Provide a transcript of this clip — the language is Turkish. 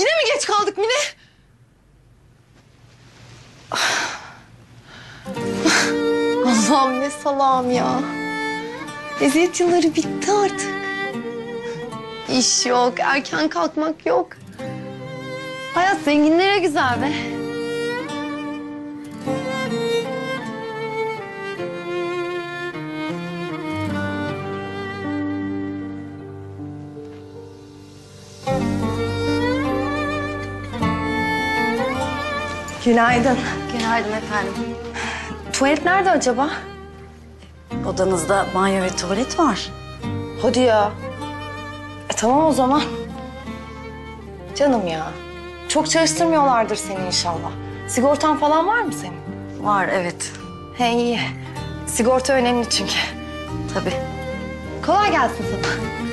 Yine mi geç kaldık Mine? Allah'ım ne salam ya. Eziyet yılları bitti artık. İş yok, erken kalkmak yok. Hayat zenginlere güzel be. Günaydın. Günaydın efendim. Tuvalet nerede acaba? Odanızda banyo ve tuvalet var. Hadi ya. E tamam o zaman. Canım ya. Çok çalıştırmıyorlardır seni inşallah. Sigortan falan var mı senin? Var evet. He iyi. Sigorta önemli çünkü. Tabii. Kolay gelsin sana.